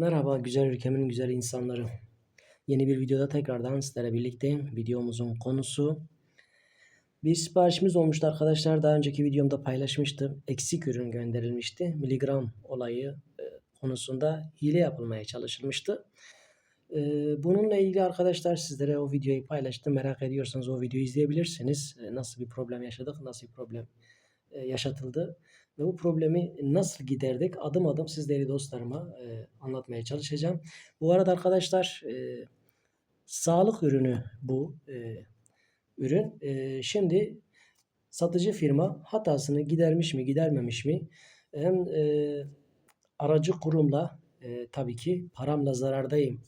Merhaba güzel ülkemin güzel insanları. Yeni bir videoda tekrardan sizlerle birlikteyim. Videomuzun konusu bir siparişimiz olmuştu arkadaşlar. Daha önceki videomda paylaşmıştım. Eksik ürün gönderilmişti. Miligram olayı e, konusunda hile yapılmaya çalışılmıştı. E, Bununla ilgili arkadaşlar sizlere o videoyu paylaştım. Merak ediyorsanız o videoyu izleyebilirsiniz. E, Nasıl bir problem yaşadık, nasıl bir problem yaşatıldı ve bu problemi nasıl giderdik adım adım sizleri dostlarıma e, anlatmaya çalışacağım. Bu arada arkadaşlar e, sağlık ürünü bu e, ürün. E, şimdi satıcı firma hatasını gidermiş mi gidermemiş mi hem e, aracı kurumla e, tabii ki paramla zarardayım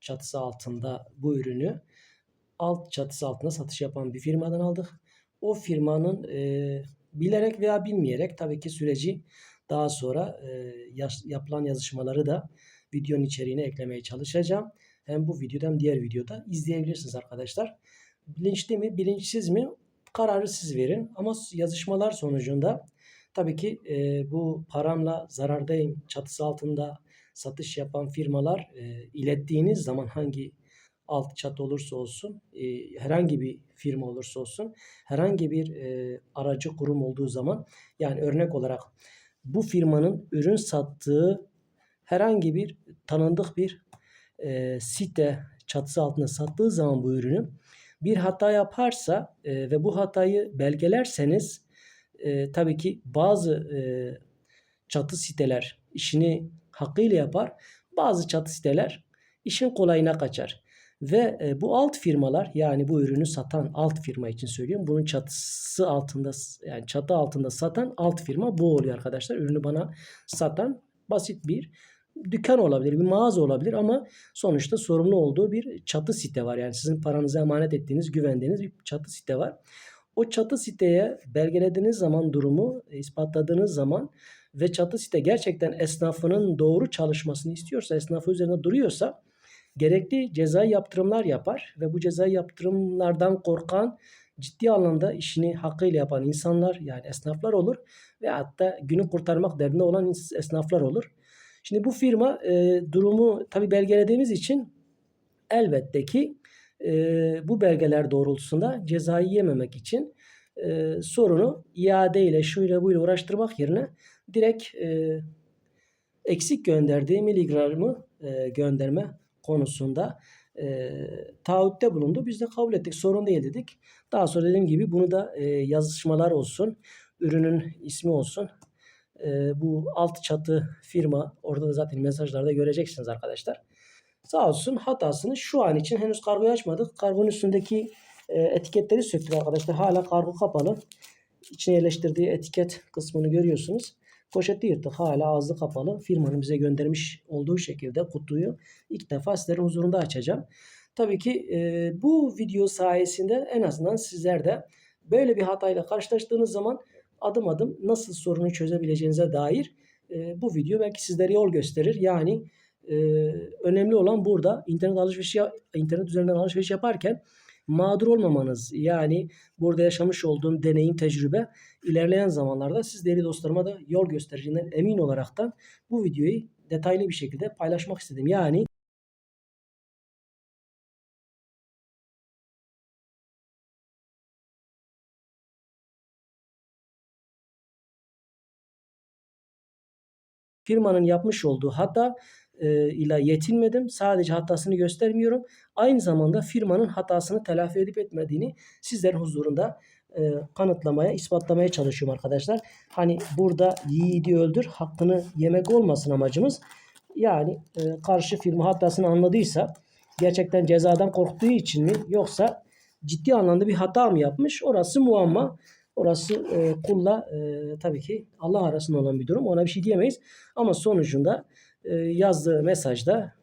çatısı altında bu ürünü alt çatısı altında satış yapan bir firmadan aldık. O firmanın e, bilerek veya bilmeyerek tabii ki süreci daha sonra e, yaz- yapılan yazışmaları da videonun içeriğine eklemeye çalışacağım. Hem bu videoda hem diğer videoda izleyebilirsiniz arkadaşlar. Bilinçli mi, bilinçsiz mi kararı siz verin. Ama yazışmalar sonucunda tabii ki e, bu paramla zarardayım çatısı altında satış yapan firmalar e, ilettiğiniz zaman hangi alt çatı olursa olsun, e, herhangi bir firma olursa olsun, herhangi bir e, aracı kurum olduğu zaman yani örnek olarak bu firmanın ürün sattığı herhangi bir tanındık bir e, site çatısı altında sattığı zaman bu ürünü bir hata yaparsa e, ve bu hatayı belgelerseniz e, tabii ki bazı e, çatı siteler işini hakkıyla yapar. Bazı çatı siteler işin kolayına kaçar. Ve e, bu alt firmalar yani bu ürünü satan alt firma için söylüyorum. Bunun çatısı altında yani çatı altında satan alt firma bu oluyor arkadaşlar. Ürünü bana satan basit bir dükkan olabilir, bir mağaza olabilir ama sonuçta sorumlu olduğu bir çatı site var. Yani sizin paranızı emanet ettiğiniz, güvendiğiniz bir çatı site var. O çatı siteye belgelediğiniz zaman durumu ispatladığınız zaman ve çatı site gerçekten esnafının doğru çalışmasını istiyorsa, esnafı üzerinde duruyorsa gerekli cezai yaptırımlar yapar ve bu cezai yaptırımlardan korkan ciddi anlamda işini hakkıyla yapan insanlar yani esnaflar olur ve hatta günü kurtarmak derdinde olan esnaflar olur. Şimdi bu firma e, durumu tabi belgelediğimiz için elbette ki e, bu belgeler doğrultusunda cezayı yememek için e, sorunu iade ile şuyla buyla uğraştırmak yerine direkt e, eksik gönderdiği miligramı e, gönderme konusunda e, taahhütte bulundu. Biz de kabul ettik. Sorun değil dedik. Daha sonra dediğim gibi bunu da e, yazışmalar olsun, ürünün ismi olsun. E, bu alt çatı firma orada da zaten mesajlarda göreceksiniz arkadaşlar. Sağ olsun hatasını şu an için henüz kargoyu açmadık. Kargonun üstündeki e, etiketleri söktük arkadaşlar. Hala kargo kapalı. İçine yerleştirdiği etiket kısmını görüyorsunuz. Poşeti yırtık hala ağzı kapalı. Firmanın bize göndermiş olduğu şekilde kutuyu ilk defa sizlerin huzurunda açacağım. Tabii ki e, bu video sayesinde en azından sizler de böyle bir hatayla karşılaştığınız zaman adım adım nasıl sorunu çözebileceğinize dair e, bu video belki sizlere yol gösterir. Yani e, önemli olan burada internet alışveriş internet üzerinden alışveriş yaparken mağdur olmamanız yani burada yaşamış olduğum deneyim tecrübe ilerleyen zamanlarda siz değerli dostlarıma da yol göstereceğinden emin olaraktan bu videoyu detaylı bir şekilde paylaşmak istedim. Yani firmanın yapmış olduğu hata e, ile yetinmedim. Sadece hatasını göstermiyorum. Aynı zamanda firmanın hatasını telafi edip etmediğini sizlerin huzurunda e, kanıtlamaya, ispatlamaya çalışıyorum arkadaşlar. Hani burada yiğidi öldür, hakkını yemek olmasın amacımız. Yani e, karşı firma hatasını anladıysa gerçekten cezadan korktuğu için mi yoksa ciddi anlamda bir hata mı yapmış? Orası muamma. Orası e, kulla e, tabii ki Allah arasında olan bir durum. Ona bir şey diyemeyiz. Ama sonucunda e, yazdığı mesajda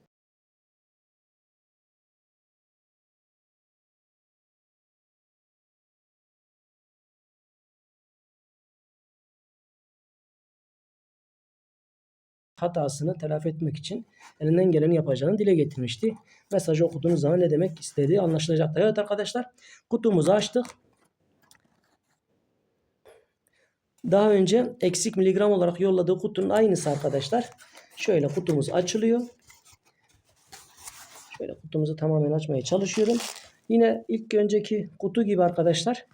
hatasını telafi etmek için elinden geleni yapacağını dile getirmişti. Mesajı okuduğunuz zaman ne demek istediği anlaşılacaktır. Evet arkadaşlar kutumuzu açtık. Daha önce eksik miligram olarak yolladığı kutunun aynısı arkadaşlar. Şöyle kutumuz açılıyor. kutumuzu tamamen açmaya çalışıyorum. Yine ilk önceki kutu gibi arkadaşlar.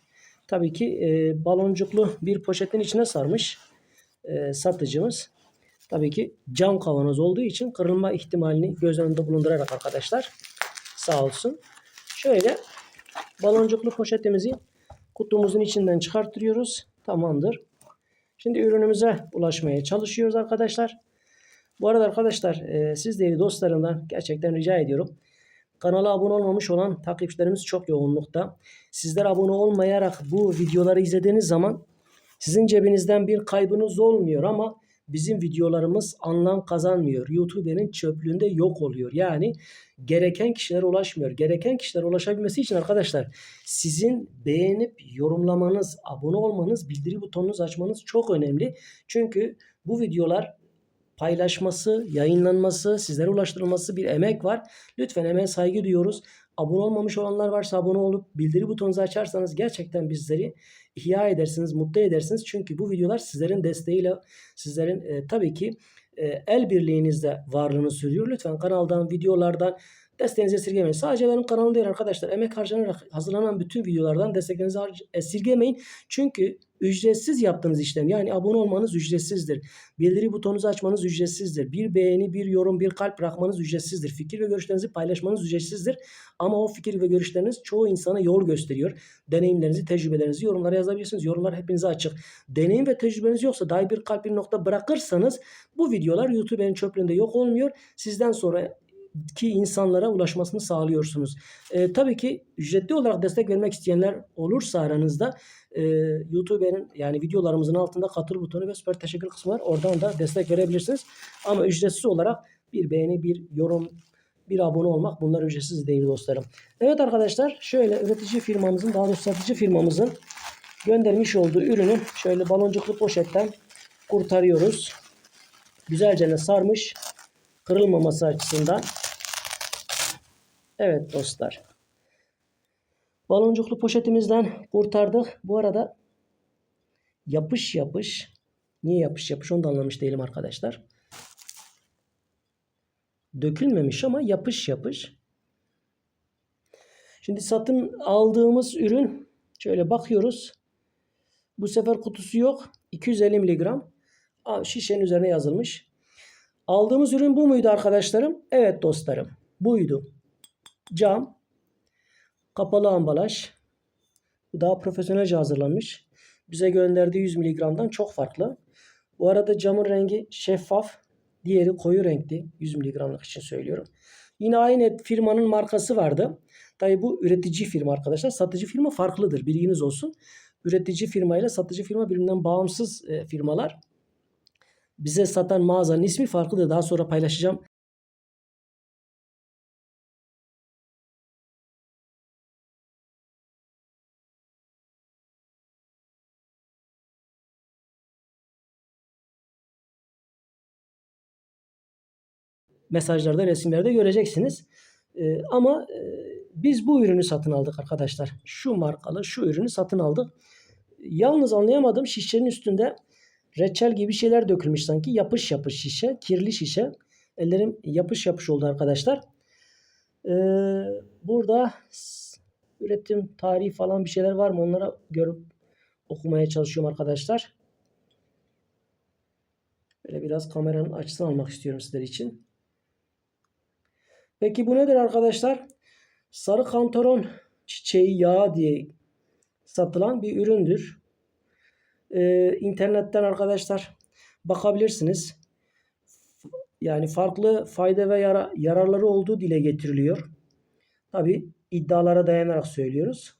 Tabii ki e, baloncuklu bir poşetin içine sarmış e, satıcımız. Tabii ki cam kavanoz olduğu için kırılma ihtimalini göz önünde bulundurarak arkadaşlar sağ olsun. Şöyle baloncuklu poşetimizi kutumuzun içinden çıkarttırıyoruz. Tamamdır. Şimdi ürünümüze ulaşmaya çalışıyoruz arkadaşlar. Bu arada arkadaşlar e, siz değerli dostlarımdan gerçekten rica ediyorum. Kanala abone olmamış olan takipçilerimiz çok yoğunlukta. Sizler abone olmayarak bu videoları izlediğiniz zaman sizin cebinizden bir kaybınız olmuyor ama bizim videolarımız anlam kazanmıyor. YouTube'nin çöplüğünde yok oluyor. Yani gereken kişilere ulaşmıyor. Gereken kişilere ulaşabilmesi için arkadaşlar sizin beğenip yorumlamanız, abone olmanız, bildiri butonunuzu açmanız çok önemli. Çünkü bu videolar paylaşması, yayınlanması, sizlere ulaştırılması bir emek var. Lütfen emeğe saygı duyuyoruz. Abone olmamış olanlar varsa abone olup bildiri butonunuzu açarsanız gerçekten bizleri ihya edersiniz, mutlu edersiniz. Çünkü bu videolar sizlerin desteğiyle, sizlerin e, tabii ki e, el birliğinizde varlığını sürüyor. Lütfen kanaldan, videolardan desteğinizi esirgemeyin. Sadece benim kanalım değil arkadaşlar. Emek harcanarak hazırlanan bütün videolardan desteklerinizi esirgemeyin. Çünkü ücretsiz yaptığınız işlem yani abone olmanız ücretsizdir. Bildiri butonunuzu açmanız ücretsizdir. Bir beğeni, bir yorum, bir kalp bırakmanız ücretsizdir. Fikir ve görüşlerinizi paylaşmanız ücretsizdir. Ama o fikir ve görüşleriniz çoğu insana yol gösteriyor. Deneyimlerinizi, tecrübelerinizi yorumlara yazabilirsiniz. Yorumlar hepinize açık. Deneyim ve tecrübeniz yoksa dahi bir kalp bir nokta bırakırsanız bu videolar YouTube'un çöplüğünde yok olmuyor. Sizden sonra ki insanlara ulaşmasını sağlıyorsunuz. E, tabii ki ücretli olarak destek vermek isteyenler olursa aranızda e, YouTube'nin yani videolarımızın altında katıl butonu ve süper teşekkür kısmı var. Oradan da destek verebilirsiniz. Ama ücretsiz olarak bir beğeni, bir yorum, bir abone olmak bunlar ücretsiz değil dostlarım. Evet arkadaşlar şöyle üretici firmamızın daha doğrusu satıcı firmamızın göndermiş olduğu ürünü şöyle baloncuklu poşetten kurtarıyoruz. Güzelce sarmış kırılmaması açısından Evet dostlar. Baloncuklu poşetimizden kurtardık. Bu arada yapış yapış. Niye yapış yapış onu da anlamış değilim arkadaşlar. Dökülmemiş ama yapış yapış. Şimdi satın aldığımız ürün şöyle bakıyoruz. Bu sefer kutusu yok. 250 miligram. Şişenin üzerine yazılmış. Aldığımız ürün bu muydu arkadaşlarım? Evet dostlarım. Buydu cam, kapalı ambalaj. Bu daha profesyonelce hazırlanmış. Bize gönderdiği 100 mg'dan çok farklı. Bu arada camın rengi şeffaf. Diğeri koyu renkli. 100 mg'lık için söylüyorum. Yine aynı firmanın markası vardı. Tabi bu üretici firma arkadaşlar. Satıcı firma farklıdır. Bilginiz olsun. Üretici firma ile satıcı firma birbirinden bağımsız e, firmalar. Bize satan mağazanın ismi farklıdır. Daha sonra paylaşacağım. Mesajlarda, resimlerde göreceksiniz. E, ama e, biz bu ürünü satın aldık arkadaşlar. Şu markalı şu ürünü satın aldık. Yalnız anlayamadım şişenin üstünde reçel gibi şeyler dökülmüş sanki. Yapış yapış şişe, kirli şişe. Ellerim yapış yapış oldu arkadaşlar. Ee, burada üretim tarihi falan bir şeyler var mı? Onlara görüp okumaya çalışıyorum arkadaşlar. Böyle biraz kameranın açısını almak istiyorum sizler için. Peki bu nedir arkadaşlar? Sarı kantaron çiçeği yağı diye satılan bir üründür. Ee, internetten arkadaşlar bakabilirsiniz. Yani farklı fayda ve yara, yararları olduğu dile getiriliyor. Tabi iddialara dayanarak söylüyoruz.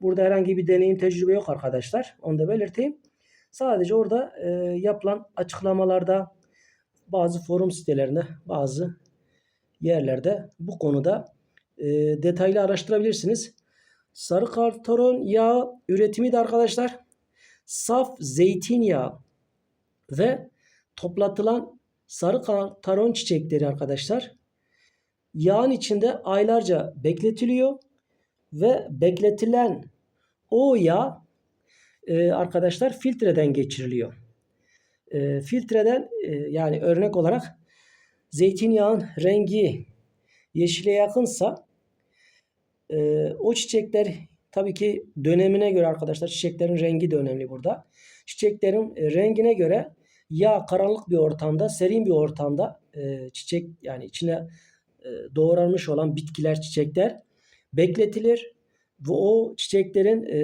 Burada herhangi bir deneyim tecrübe yok arkadaşlar. Onu da belirteyim. Sadece orada e, yapılan açıklamalarda bazı forum sitelerinde bazı yerlerde bu konuda e, detaylı araştırabilirsiniz. Sarı kartaron yağı üretimi de arkadaşlar saf zeytinyağı ve toplatılan sarı kartaron çiçekleri arkadaşlar yağın içinde aylarca bekletiliyor ve bekletilen o yağ e, arkadaşlar filtreden geçiriliyor. E, filtreden e, yani örnek olarak zeytinyağın rengi yeşile yakınsa e, o çiçekler tabii ki dönemine göre arkadaşlar çiçeklerin rengi de önemli burada. Çiçeklerin e, rengine göre ya karanlık bir ortamda, serin bir ortamda e, çiçek yani içine e, doğranmış olan bitkiler, çiçekler bekletilir. Ve o çiçeklerin e,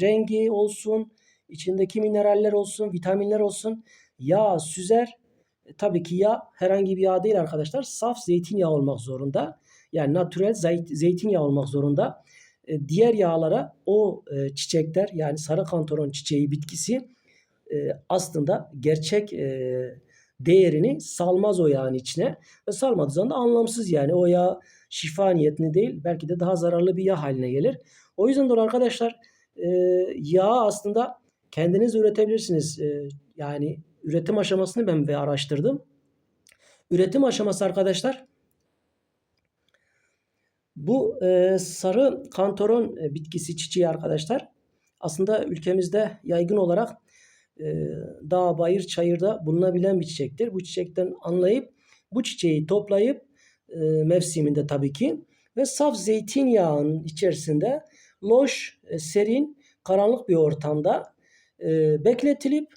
rengi olsun, içindeki mineraller olsun, vitaminler olsun yağ süzer. Tabii ki yağ herhangi bir yağ değil arkadaşlar. Saf zeytinyağı olmak zorunda. Yani natürel zeyt, zeytinyağı olmak zorunda. E, diğer yağlara o e, çiçekler yani sarı kantaron çiçeği bitkisi e, aslında gerçek e, değerini salmaz o yağın içine. Ve salmadığı zaman da anlamsız yani o yağ şifa niyetine değil belki de daha zararlı bir yağ haline gelir. O yüzden dolayı arkadaşlar e, yağ aslında kendiniz üretebilirsiniz. E, yani üretim aşamasını ben ve araştırdım. Üretim aşaması arkadaşlar bu e, sarı kantaron e, bitkisi çiçeği arkadaşlar aslında ülkemizde yaygın olarak e, dağ, bayır, çayırda bulunabilen bir çiçektir. Bu çiçekten anlayıp bu çiçeği toplayıp e, mevsiminde tabii ki ve saf zeytinyağının içerisinde loş, e, serin, karanlık bir ortamda e, bekletilip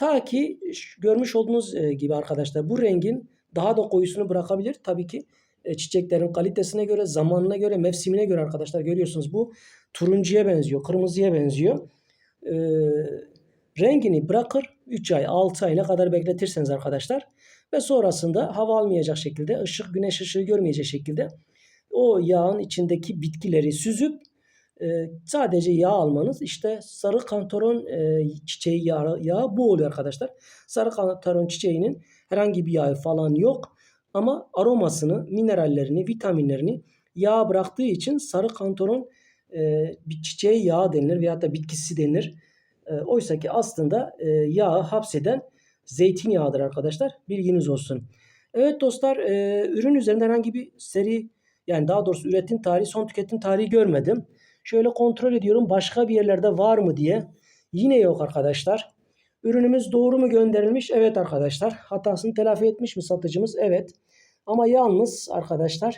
ta ki görmüş olduğunuz e, gibi arkadaşlar bu rengin daha da koyusunu bırakabilir. Tabii ki e, çiçeklerin kalitesine göre, zamanına göre, mevsimine göre arkadaşlar görüyorsunuz bu turuncuya benziyor, kırmızıya benziyor. E, rengini bırakır 3 ay, 6 ay ne kadar bekletirseniz arkadaşlar ve sonrasında hava almayacak şekilde, ışık, güneş ışığı görmeyecek şekilde o yağın içindeki bitkileri süzüp e, sadece yağ almanız işte sarı kantaron e, çiçeği yağı, yağı bu oluyor arkadaşlar. Sarı kantaron çiçeğinin herhangi bir yağı falan yok. Ama aromasını, minerallerini, vitaminlerini yağ bıraktığı için sarı kantaron e, çiçeği yağı denilir veya da bitkisi denilir. E, Oysa ki aslında e, yağı hapseden zeytinyağıdır arkadaşlar. Bilginiz olsun. Evet dostlar e, ürün üzerinde herhangi bir seri yani daha doğrusu üretim tarihi son tüketim tarihi görmedim. Şöyle kontrol ediyorum başka bir yerlerde var mı diye. Yine yok arkadaşlar. Ürünümüz doğru mu gönderilmiş? Evet arkadaşlar. Hatasını telafi etmiş mi satıcımız? Evet. Ama yalnız arkadaşlar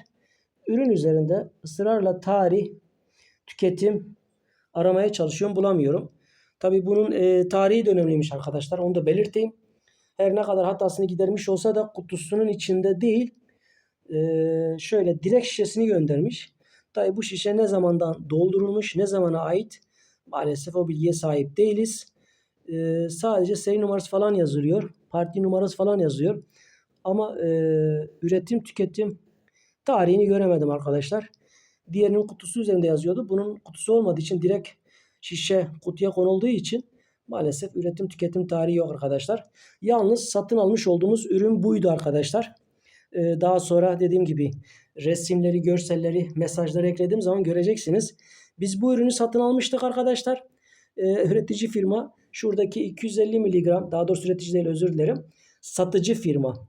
ürün üzerinde ısrarla tarih, tüketim aramaya çalışıyorum bulamıyorum. Tabi bunun e, tarihi de önemliymiş arkadaşlar. Onu da belirteyim. Her ne kadar hatasını gidermiş olsa da kutusunun içinde değil e, şöyle direkt şişesini göndermiş. Tabi bu şişe ne zamandan doldurulmuş, ne zamana ait maalesef o bilgiye sahip değiliz. E, sadece seri numarası falan yazılıyor. Parti numarası falan yazıyor. Ama e, üretim tüketim tarihini göremedim arkadaşlar. Diğerinin kutusu üzerinde yazıyordu. Bunun kutusu olmadığı için direkt şişe kutuya konulduğu için maalesef üretim tüketim tarihi yok arkadaşlar. Yalnız satın almış olduğumuz ürün buydu arkadaşlar. Ee, daha sonra dediğim gibi resimleri, görselleri, mesajları eklediğim zaman göreceksiniz. Biz bu ürünü satın almıştık arkadaşlar. Ee, üretici firma şuradaki 250 miligram daha doğrusu üretici değil özür dilerim. Satıcı firma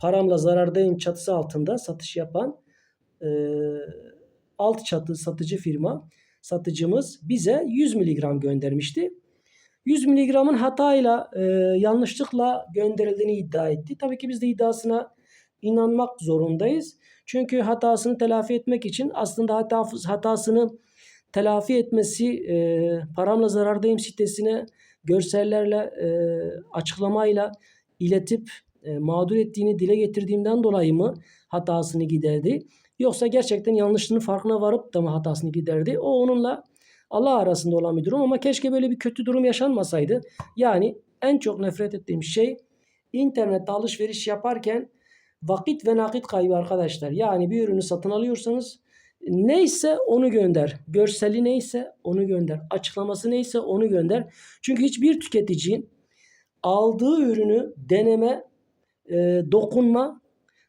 paramla zarardayım çatısı altında satış yapan e, alt çatı satıcı firma satıcımız bize 100 miligram göndermişti. 100 miligramın hatayla e, yanlışlıkla gönderildiğini iddia etti. Tabii ki biz de iddiasına inanmak zorundayız. Çünkü hatasını telafi etmek için aslında hata, hatasını telafi etmesi e, paramla zarardayım sitesine görsellerle e, açıklamayla iletip e, mağdur ettiğini dile getirdiğimden dolayı mı hatasını giderdi? Yoksa gerçekten yanlışlığının farkına varıp da mı hatasını giderdi? O onunla Allah arasında olan bir durum ama keşke böyle bir kötü durum yaşanmasaydı. Yani en çok nefret ettiğim şey internette alışveriş yaparken vakit ve nakit kaybı arkadaşlar. Yani bir ürünü satın alıyorsanız neyse onu gönder. Görseli neyse onu gönder. Açıklaması neyse onu gönder. Çünkü hiçbir tüketici aldığı ürünü deneme e, dokunma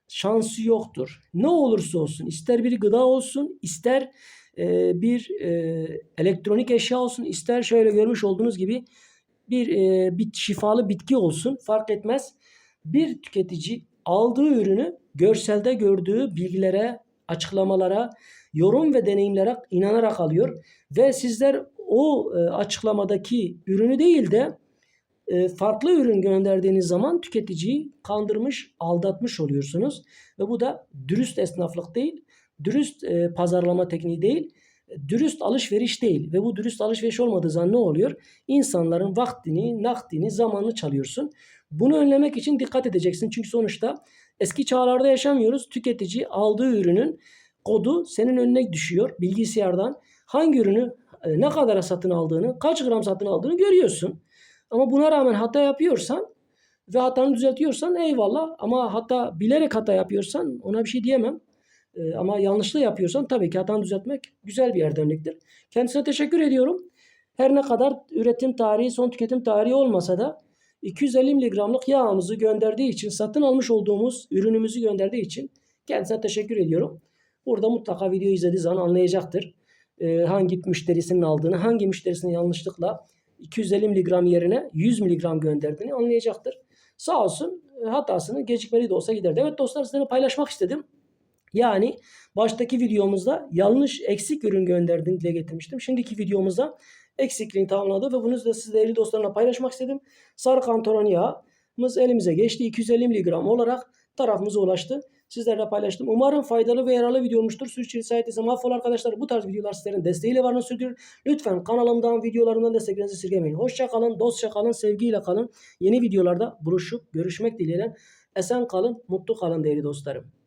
şansı yoktur. Ne olursa olsun ister bir gıda olsun ister e, bir e, elektronik eşya olsun ister şöyle görmüş olduğunuz gibi bir, e, bir şifalı bitki olsun fark etmez. Bir tüketici aldığı ürünü görselde gördüğü bilgilere, açıklamalara, yorum ve deneyimlere inanarak alıyor ve sizler o e, açıklamadaki ürünü değil de farklı ürün gönderdiğiniz zaman tüketiciyi kandırmış, aldatmış oluyorsunuz ve bu da dürüst esnaflık değil, dürüst e, pazarlama tekniği değil, dürüst alışveriş değil ve bu dürüst alışveriş olmadığı zaman ne oluyor? İnsanların vaktini, nakdini, zamanını çalıyorsun. Bunu önlemek için dikkat edeceksin. Çünkü sonuçta eski çağlarda yaşamıyoruz. Tüketici aldığı ürünün kodu senin önüne düşüyor bilgisayardan. Hangi ürünü e, ne kadara satın aldığını, kaç gram satın aldığını görüyorsun. Ama buna rağmen hata yapıyorsan ve hatanı düzeltiyorsan eyvallah. Ama hatta bilerek hata yapıyorsan ona bir şey diyemem. Ee, ama yanlışlığı yapıyorsan tabii ki hatanı düzeltmek güzel bir erdemliktir. Kendisine teşekkür ediyorum. Her ne kadar üretim tarihi son tüketim tarihi olmasa da 250 miligramlık yağımızı gönderdiği için satın almış olduğumuz ürünümüzü gönderdiği için kendisine teşekkür ediyorum. Burada mutlaka video izlediği zaman anlayacaktır. Ee, hangi müşterisinin aldığını, hangi müşterisinin yanlışlıkla 250 miligram yerine 100 miligram gönderdiğini anlayacaktır. Sağ olsun e, hatasını gecikmeli de olsa giderdi. Evet dostlar sizinle paylaşmak istedim. Yani baştaki videomuzda yanlış eksik ürün gönderdiğini dile getirmiştim. Şimdiki videomuzda eksikliğini tamamladı ve bunu da siz değerli dostlarımla paylaşmak istedim. Sarı kantaron yağımız elimize geçti. 250 miligram olarak tarafımıza ulaştı. Sizlerle paylaştım. Umarım faydalı ve yararlı video olmuştur. Sürçülisan ettiysem affola arkadaşlar. Bu tarz videolar sizlerin desteğiyle varını sürdürür. Lütfen kanalımdan, videolarımdan desteklerinizi esirgemeyin. Hoşça kalın, dostça kalın, sevgiyle kalın. Yeni videolarda buluşup görüşmek dileğiyle. Esen kalın, mutlu kalın değerli dostlarım.